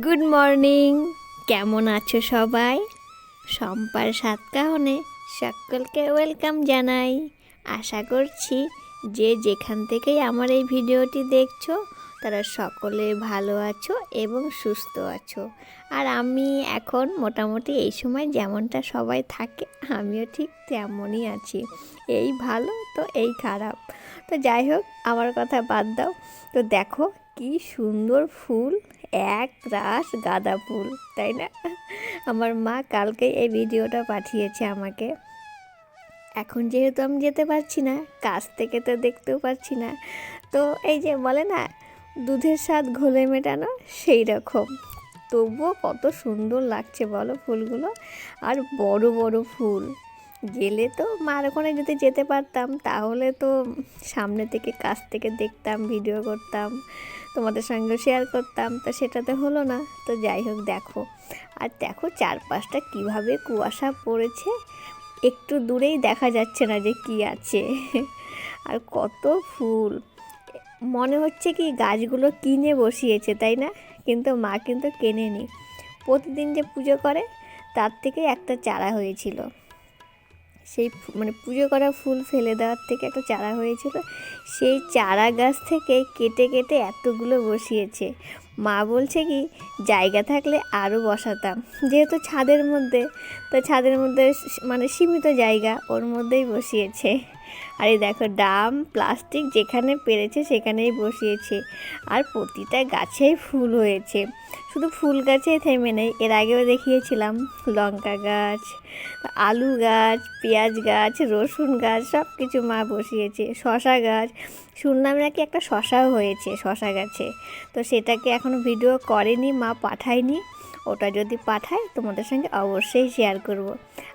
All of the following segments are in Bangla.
গুড মর্নিং কেমন আছো সবাই? সম্পার সাতকাহনে সকলকে ওয়েলকাম জানাই। আশা করছি যে যেখান থেকেই আমার এই ভিডিওটি দেখছ, তারা সকলে ভালো আছো এবং সুস্থ আছো। আর আমি এখন মোটামুটি এই সময় যেমনটা সবাই থাকে, আমিও ঠিক তেমনই আছি। এই ভালো তো এই খারাপ। তো যাই হোক, আমার কথা বাদ দাও। তো দেখো কি সুন্দর ফুল, এক রাস গাঁদা ফুল, তাই না? আমার মা কালকে এই ভিডিওটা পাঠিয়েছে আমাকে। এখন যেহেতু আমি যেতে পারছি না, কাছ থেকে তো দেখতেও পারছি না, তো এই যে বলে না, দুধের স্বাদ ঘোলে মেটানো সেই রকম। তবুও কত সুন্দর লাগছে বলো ফুলগুলো, আর বড় বড় ফুল। গেলে তো মার ওখানে যদি যেতে পারতাম, তাহলে তো সামনে থেকে কাছ থেকে দেখতাম, ভিডিও করতাম, তোমাদের সঙ্গে শেয়ার করতাম। তো হলো না। তো যাই হোক, দেখো। আর দেখো চারপাশটা কীভাবে কুয়াশা পড়েছে। একটু দূরেই দেখা যাচ্ছে না যে কি আছে। আর কত ফুল। মনে হচ্ছে কি গাছগুলো কিনে বসিয়েছে, তাই না? কিন্তু মা কিন্তু কেনেনি। প্রতিদিন যে পুজো করে, তার থেকে একটা চারা হয়েছিল। সেই মানে পুজো করা ফুল ফেলে দেওয়ার থেকে একটা চারা হয়েছিল। সেই চারা গাছ থেকে কেটে কেটে এতগুলো বসিয়েছে। মা বলছে কি, জায়গা থাকলে আরও বসাতাম। যেহেতু ছাদের মধ্যে, তো ছাদের মধ্যে মানে সীমিত জায়গা, ওর মধ্যেই বসিয়েছে। আর এই দেখো ডাম, প্লাস্টিক যেখানে পেরেছে সেখানেই বসিয়েছে। আর প্রতিটা গাছেই ফুল হয়েছে। শুধু ফুল গাছেই থেমে নেই, এর আগেও দেখিয়েছিলাম। লঙ্কা গাছ, আলু গাছ, পেঁয়াজ গাছ, রসুন গাছ সব কিছু মা বসিয়েছে। শশা গাছ, শুনলাম নাকি একটা শশাও হয়েছে শশা গাছে। তো সেটাকে এখনও ভিডিও করেনি, মা পাঠায়নি। ওটা যদি পাঠায় তোমাদের সঙ্গে অবশ্যই শেয়ার করব।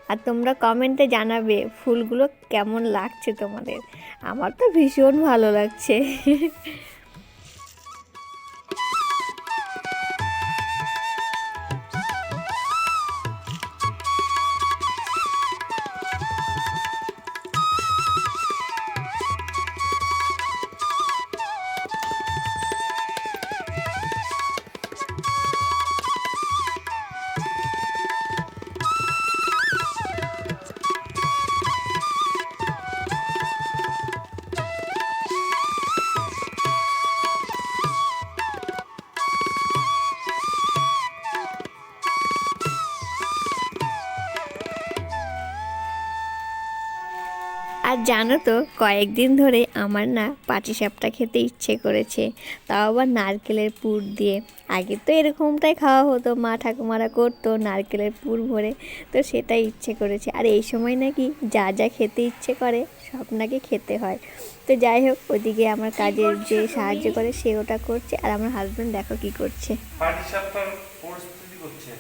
আর তোমরা কমেন্টে জানাবে ফুলগুলো কেমন লাগছে তোমাদের। আমার তো ভীষণ ভালো লাগছে। জানো তো কয়েকদিন ধরে আমার না পাটিসাপটা খেতে ইচ্ছে করেছে। তাও আবার নারকেলের পুর দিয়ে। আগে তো এরকমটাই খাওয়া হতো মা ঠাকুমারা করতো নারকেলের পুর ভরে। তো সেটাই ইচ্ছে করেছে। আর এই সময় নাকি যা যা খেতে ইচ্ছে করে সব নাকি খেতে হয়। তো যাই হোক ওদিকে আমার কাজের যে সাহায্য করে সে ওটা করছে। আর আমার হাজব্যান্ড দেখো কি করছে। পাটি পরিস্থিতি করছে।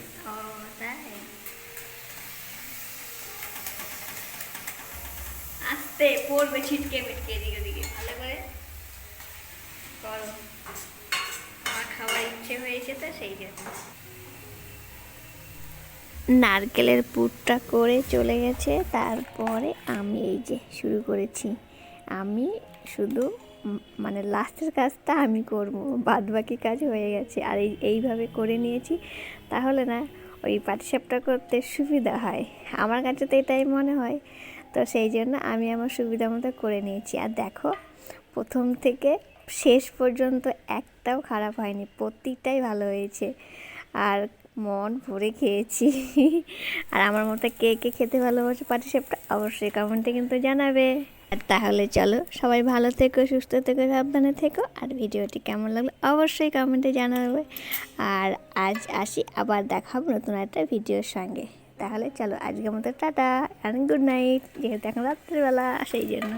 আস্তে পড়বে ছিটকে মিটকে এদিকে ওদিকে, ভালো করে করো আমার খাওয়ার ইচ্ছে হয়েছে তো সেই জন্য। নারকেলের পুরটা করে চলে গেছে, তারপরে আমি এই যে শুরু করেছি। আমি শুধু মানে লাস্টের কাজটা আমি করব বাদ বাকি কাজ হয়ে গেছে। আর এই, এইভাবে করে নিয়েছি, তাহলে না ওই পাটিসাপটা করতে সুবিধা হয়। আমার কাছে তো এটাই মনে হয়। তো সেই জন্য আমি আমার সুবিধা মতো করে নিয়েছি। আর দেখো, প্রথম থেকে শেষ পর্যন্ত একটাও খারাপ হয়নি প্রত্যেকটাই ভালো হয়েছে। আর মন ভরে খেয়েছি। আর আমার মতো কে কে খেতে ভালোবাসে পাটিসাপটা অবশ্যই কমেন্টে কিন্তু জানাবে। আর তাহলে চলো, সবাই ভালো থেকো, সুস্থ থেকো, সাবধানে থেকো। আর ভিডিওটি কেমন লাগল অবশ্যই কমেন্টে জানাবে। আর আজ আসি, আবার দেখাবো নতুন একটা ভিডিওর সঙ্গে। তাহলে চলো আজকের মতো টাটা অ্যান্ড গুড নাইট যেহেতু এখন রাত্রিবেলা সেই জন্য।